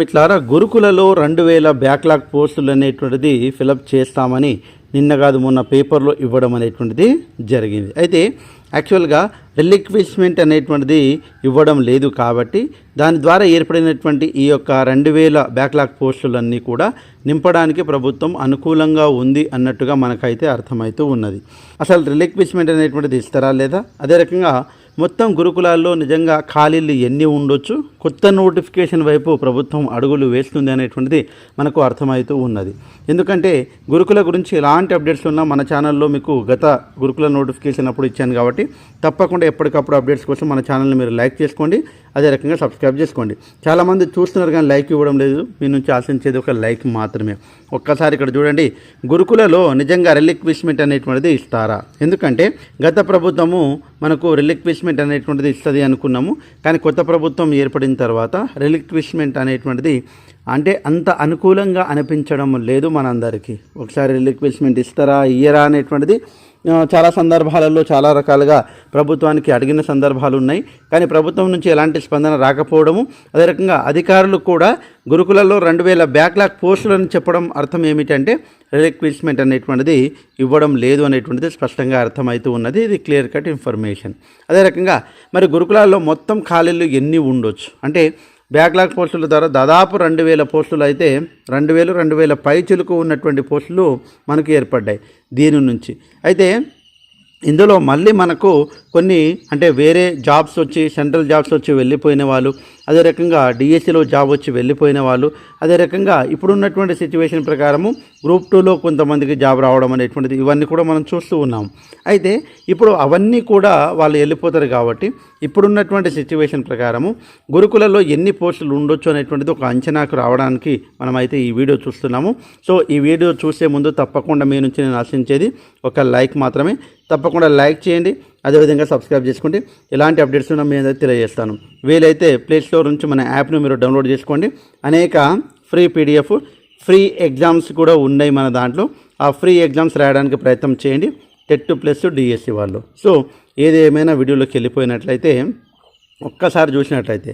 మిట్లారా గురుకులలో రెండు వేల బ్యాక్లాగ్ పోస్టులు అనేటువంటిది ఫిలప్ చేస్తామని నిన్న కాదు మొన్న పేపర్లో ఇవ్వడం అనేటువంటిది జరిగింది. అయితే యాక్చువల్గా రిలిక్విష్మెంట్ అనేటువంటిది ఇవ్వడం లేదు కాబట్టి దాని ద్వారా ఏర్పడినటువంటి ఈ యొక్క రెండు వేల బ్యాక్లాగ్ పోస్టులన్నీ కూడా నింపడానికి ప్రభుత్వం అనుకూలంగా ఉంది అన్నట్టుగా మనకైతే అర్థమవుతూ ఉన్నది. అసలు రిలిక్విష్మెంట్ అనేటువంటిది ఇస్తారా లేదా? అదే రకంగా మొత్తం గురుకులాల్లో నిజంగా ఖాళీలు ఎన్ని ఉండొచ్చు? కొత్త నోటిఫికేషన్ వైపు ప్రభుత్వం అడుగులు వేస్తుంది అనేటువంటిది మనకు అర్థమవుతూ ఉన్నది. ఎందుకంటే గురుకుల గురించి ఎలాంటి అప్డేట్స్ ఉన్నా మన ఛానల్లో మీకు గత గురుకుల నోటిఫికేషన్ అప్పుడు ఇచ్చాను కాబట్టి తప్పకుండా ఎప్పటికప్పుడు అప్డేట్స్ కోసం మన ఛానల్ని మీరు లైక్ చేసుకోండి. అదే రకంగా సబ్స్క్రైబ్ చేసుకోండి. చాలామంది చూస్తున్నారు కానీ లైక్ ఇవ్వడం లేదు. మీ నుంచి ఆశించేది ఒక లైక్ మాత్రమే. ఒక్కసారి ఇక్కడ చూడండి. గురుకులలో నిజంగా రిలిక్విష్మెంట్ అనేటువంటిది ఇస్తారా? ఎందుకంటే గత ప్రభుత్వము మనకు రిలిక్విష్మెంట్ అనేటువంటిది ఇస్తుంది అనుకున్నాము. కానీ కొత్త ప్రభుత్వం ఏర్పడిన తర్వాత రిలిక్విష్మెంట్ అనేటువంటిది అంటే అంత అనుకూలంగా అనిపించడం లేదు మనందరికీ. ఒకసారి రిలిక్విష్మెంట్ ఇస్తారా ఇయ్యరా అనేటువంటిది చాలా సందర్భాలలో చాలా రకాలుగా ప్రభుత్వానికి అడిగిన సందర్భాలు ఉన్నాయి. కానీ ప్రభుత్వం నుంచి ఎలాంటి స్పందన రాకపోవడము అదే రకంగా అధికారులు కూడా గురుకులలో రెండు వేల బ్యాక్లాగ్ పోస్టులను చెప్పడం అర్థం ఏమిటంటే రిలిక్విష్మెంట్ అనేటువంటిది ఇవ్వడం లేదు అనేటువంటిది స్పష్టంగా అర్థమవుతూ ఉన్నది. ఇది క్లియర్ కట్ ఇన్ఫర్మేషన్. అదే రకంగా మరి గురుకులాల్లో మొత్తం ఖాళీలు ఎన్ని ఉండొచ్చు? అంటే బ్యాక్లాగ్ పోస్టుల ద్వారా దాదాపు రెండు వేల పోస్టులు అయితే రెండు వేలు రెండు వేల పై చిలుకు ఉన్నటువంటి పోస్టులు మనకు ఏర్పడ్డాయి దీని నుంచి. అయితే ఇందులో మళ్ళీ మనకు కొన్ని అంటే వేరే జాబ్స్ వచ్చి సెంట్రల్ జాబ్స్ వచ్చి వెళ్ళిపోయిన వాళ్ళు అదే రకంగా డిఎస్సిలో జాబ్ వచ్చి వెళ్ళిపోయిన వాళ్ళు అదే రకంగా ఇప్పుడున్నటువంటి సిచ్యువేషన్ ప్రకారము గ్రూప్ టూలో కొంతమందికి జాబ్ రావడం అనేటువంటిది ఇవన్నీ కూడా మనం చూస్తూ ఉన్నాం. అయితే ఇప్పుడు అవన్నీ కూడా వాళ్ళు వెళ్ళిపోతారు కాబట్టి ఇప్పుడున్నటువంటి సిచ్యువేషన్ ప్రకారము గురుకులలో ఎన్ని పోస్టులు ఉండొచ్చు అనేటువంటిది ఒక అంచనాకు రావడానికి మనమైతే ఈ వీడియో చూస్తున్నాము. సో ఈ వీడియో చూసే ముందు తప్పకుండా మీ నుంచి నేను ఆశించేది ఒక లైక్ మాత్రమే. తప్పకుండా లైక్ చేయండి. అదేవిధంగా సబ్స్క్రైబ్ చేసుకోండి ఎలాంటి అప్డేట్స్ ఉన్నా మీ అందరికి తెలియజేస్తాను. వీలైతే ప్లేస్టోర్ నుంచి మన యాప్ను మీరు డౌన్లోడ్ చేసుకోండి. అనేక ఫ్రీ పీడిఎఫ్ ఫ్రీ ఎగ్జామ్స్ కూడా ఉన్నాయి మన దాంట్లో. ఆ ఫ్రీ ఎగ్జామ్స్ రాయడానికి ప్రయత్నం చేయండి. టెట్ ప్లస్ డిఎస్సి వాళ్ళు. సో ఏది ఏమైనా వీడియోలోకి వెళ్ళిపోయినట్లయితే ఒక్కసారి చూసినట్లయితే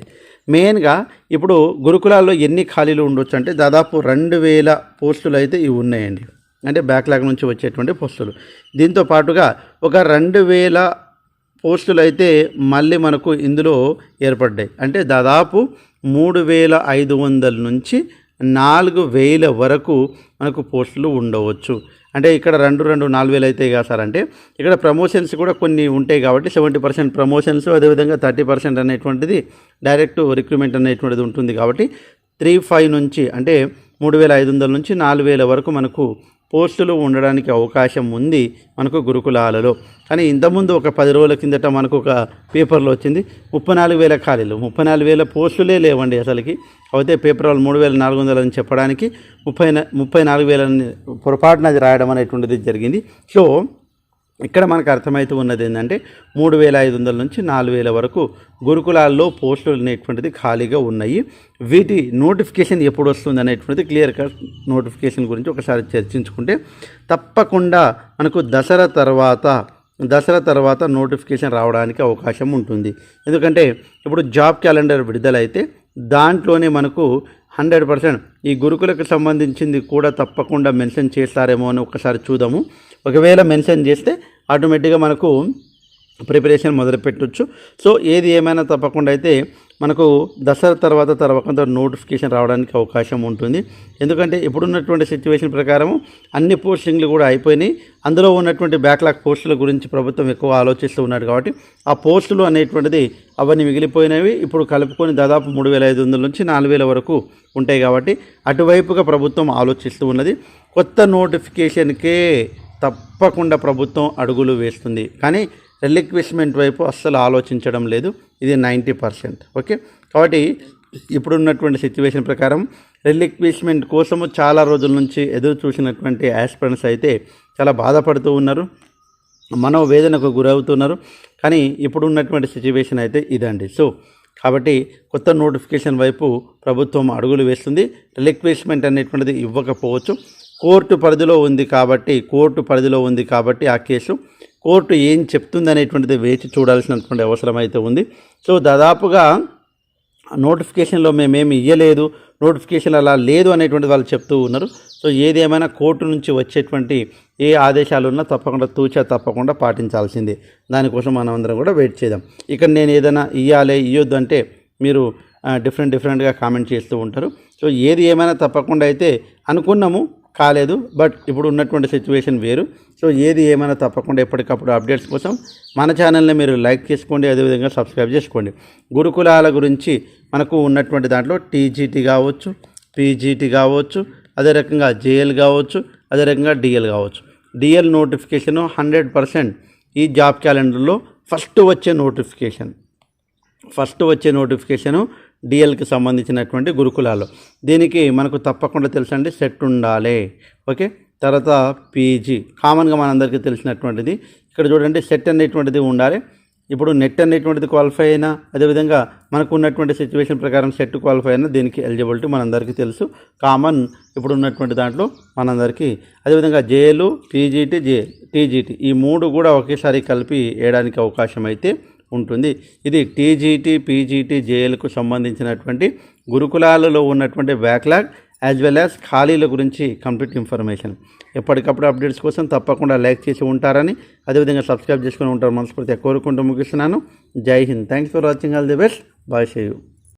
మెయిన్గా ఇప్పుడు గురుకులాల్లో ఎన్ని ఖాళీలు ఉండొచ్చు అంటే దాదాపు రెండు వేల పోస్టులు అయితే ఇవి ఉన్నాయండి. అంటే బ్యాక్లాగ్ నుంచి వచ్చేటువంటి పోస్టులు. దీంతో పాటుగా ఒక రెండు వేల పోస్టులు అయితే మళ్ళీ మనకు ఇందులో ఏర్పడ్డాయి. అంటే దాదాపు మూడు వేల ఐదు వందల నుంచి నాలుగు వేల వరకు మనకు పోస్టులు ఉండవచ్చు. అంటే ఇక్కడ రెండు రెండు నాలుగు వేలు అయితే కదా సార్. అంటే ఇక్కడ ప్రమోషన్స్ కూడా కొన్ని ఉంటాయి కాబట్టి సెవెంటీ పర్సెంట్ ప్రమోషన్స్ అదేవిధంగా థర్టీ పర్సెంట్ అనేటువంటిది డైరెక్ట్ రిక్రూట్మెంట్ అనేటువంటిది ఉంటుంది కాబట్టి త్రీ ఫైవ్ నుంచి అంటే మూడు వేల ఐదు వందల నుంచి నాలుగు వేల వరకు మనకు పోస్టులు ఉండడానికి అవకాశం ఉంది మనకు గురుకులాలలో. కానీ ఇంతకుముందు ఒక పది రోజుల కిందట మనకు ఒక పేపర్లో వచ్చింది ముప్పై నాలుగు వేల ఖాళీలు. ముప్పై నాలుగు వేల పోస్టులే లేవండి అసలుకి. అయితే పేపర్ వాళ్ళు మూడు వేల నాలుగు వందలు అని చెప్పడానికి ముప్పై ముప్పై నాలుగు వేల పొరపాటున అది రాయడం అనేటువంటిది జరిగింది. సో ఇక్కడ మనకు అర్థమవుతూ ఉన్నది ఏంటంటే మూడు వేల ఐదు వందల నుంచి నాలుగు వేల వరకు గురుకులాల్లో పోస్టులు అనేటువంటిది ఖాళీగా ఉన్నాయి. వీటి నోటిఫికేషన్ ఎప్పుడు వస్తుంది అనేటువంటిది క్లియర్ కట్ నోటిఫికేషన్ గురించి ఒకసారి చర్చించుకుంటే తప్పకుండా మనకు దసరా తర్వాత దసరా తర్వాత నోటిఫికేషన్ రావడానికి అవకాశం ఉంటుంది. ఎందుకంటే ఇప్పుడు జాబ్ క్యాలెండర్ విడుదలైతే దాంట్లోనే మనకు హండ్రెడ్ పర్సెంట్ ఈ గురుకులకు సంబంధించింది కూడా తప్పకుండా మెన్షన్ చేస్తారేమో అని ఒకసారి చూద్దాము. ఒకవేళ మెన్షన్ చేస్తే ఆటోమేటిక్గా మనకు ప్రిపరేషన్ మొదలుపెట్టొచ్చు. సో ఏది ఏమైనా తప్పకుండా అయితే మనకు దసరా తర్వాత తర్వాత నోటిఫికేషన్ రావడానికి అవకాశం ఉంటుంది. ఎందుకంటే ఇప్పుడున్నటువంటి సిచ్యువేషన్ ప్రకారం అన్ని పోస్టింగ్లు కూడా అయిపోయినాయి. అందులో ఉన్నటువంటి బ్యాక్లాగ్ పోస్టుల గురించి ప్రభుత్వం ఎక్కువ ఆలోచిస్తూ ఉన్నారు కాబట్టి ఆ పోస్టులు అనేటువంటిది అవన్నీ మిగిలిపోయినవి. ఇప్పుడు కలుపుకొని దాదాపు మూడు వేల ఐదు వందల నుంచి నాలుగు వేల వరకు ఉంటాయి కాబట్టి అటువైపుగా ప్రభుత్వం ఆలోచిస్తూ ఉన్నది. కొత్త నోటిఫికేషన్కే తప్పకుండా ప్రభుత్వం అడుగులు వేస్తుంది. కానీ రిలిక్విష్మెంట్ వైపు అస్సలు ఆలోచించడం లేదు. ఇది నైంటీ పర్సెంట్ ఓకే? కాబట్టి ఇప్పుడున్నటువంటి సిచ్యువేషన్ ప్రకారం రిలిక్విష్మెంట్ కోసము చాలా రోజుల నుంచి ఎదురు చూసినటువంటి యాస్పిరెంట్స్ అయితే చాలా బాధపడుతూ ఉన్నారు. మనోవేదనకు గురవుతున్నారు. కానీ ఇప్పుడున్నటువంటి సిచ్యువేషన్ అయితే ఇదండి. సో కాబట్టి కొత్త నోటిఫికేషన్ వైపు ప్రభుత్వం అడుగులు వేస్తుంది. రిలిక్విష్మెంట్ అనేటువంటిది ఇవ్వకపోవచ్చు. కోర్టు పరిధిలో ఉంది కాబట్టి కోర్టు పరిధిలో ఉంది కాబట్టి ఆ కేసు కోర్టు ఏం చెప్తుంది అనేటువంటిది వేచి చూడాల్సినటువంటి అవసరం అయితే ఉంది. సో దాదాపుగా నోటిఫికేషన్లో మేమేమి ఇవ్వలేదు నోటిఫికేషన్ అలా లేదు అనేటువంటి వాళ్ళు చెప్తూ ఉన్నారు. సో ఏది ఏమైనా కోర్టు నుంచి వచ్చేటువంటి ఏ ఆదేశాలు ఉన్నా తప్పకుండా తూచా తప్పకుండా పాటించాల్సిందే. దానికోసం మనం అందరం కూడా వెయిట్ చేద్దాం. ఇక్కడ నేను ఏదైనా ఇవ్వాలి ఇవ్వద్దు అంటే మీరు డిఫరెంట్ డిఫరెంట్గా కామెంట్ చేస్తూ ఉంటారు. సో ఏది ఏమైనా తప్పకుండా అయితే అనుకున్నాము కాలేదు బట్ ఇప్పుడు ఉన్నటువంటి సిచ్యువేషన్ వేరు. సో ఏది ఏమైనా తప్పకుండా ఎప్పటికప్పుడు అప్డేట్స్ కోసం మన ఛానల్ని మీరు లైక్ చేసుకోండి అదేవిధంగా సబ్స్క్రైబ్ చేసుకోండి. గురుకులాల గురించి మనకు ఉన్నటువంటి దాంట్లో టీజీటీ కావచ్చు పీజీటీ కావచ్చు అదే రకంగా జేఎల్ కావచ్చు అదే రకంగా డిఎల్ కావచ్చు. డిఎల్ నోటిఫికేషన్ హండ్రెడ్ పర్సెంట్ ఈ జాబ్ క్యాలెండర్లో ఫస్ట్ వచ్చే నోటిఫికేషన్. ఫస్ట్ వచ్చే నోటిఫికేషను డిఎల్కి సంబంధించినటువంటి గురుకులాలు. దీనికి మనకు తప్పకుండా తెలుసండి సెట్ ఉండాలి. ఓకే? తర్వాత పీజీ కామన్గా మనందరికీ తెలిసినటువంటిది. ఇక్కడ చూడండి సెట్ అనేటువంటిది ఉండాలి. ఇప్పుడు నెట్ అనేటువంటిది క్వాలిఫై అయినా అదేవిధంగా మనకు ఉన్నటువంటి సిచ్యువేషన్ ప్రకారం సెట్ క్వాలిఫై అయినా దీనికి ఎలిజిబిలిటీ మనందరికీ తెలుసు. కామన్ ఇప్పుడు ఉన్నటువంటి దాంట్లో మనందరికీ. అదేవిధంగా జేలు పీజీటీ జే టీజీటీ ఈ మూడు కూడా ఒకేసారి కలిపి వేయడానికి అవకాశం అయితే ఉంటుంది. ఇది టీజీటీ పీజీటీ జేఏలకు సంబంధించినటువంటి గురుకులాలలో ఉన్నటువంటి బ్యాక్లాగ్ యాజ్ వెల్ యాజ్ ఖాళీల గురించి కంప్లీట్ ఇన్ఫర్మేషన్. ఎప్పటికప్పుడు అప్డేట్స్ కోసం తప్పకుండా లైక్ చేసి ఉంటారని అదేవిధంగా సబ్స్క్రైబ్ చేసుకుని ఉంటారు మనస్ఫూర్తిగా కోరుకుంటూ ముగిస్తున్నాను. Jai Hind. Thanks for watching all the best bye షేయూ